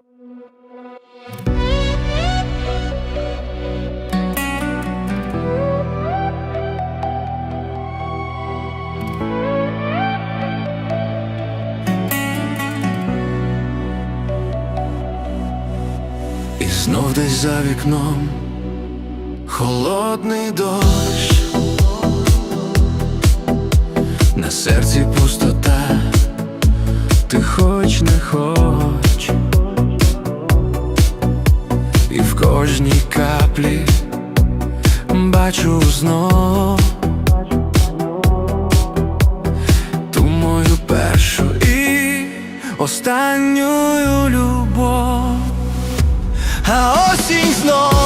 І знов десь за вікном холодний дощ, на серці пустота, ти хоч не хоч, і в кожній каплі бачу знов ту мою першу і останню любов. А осінь знову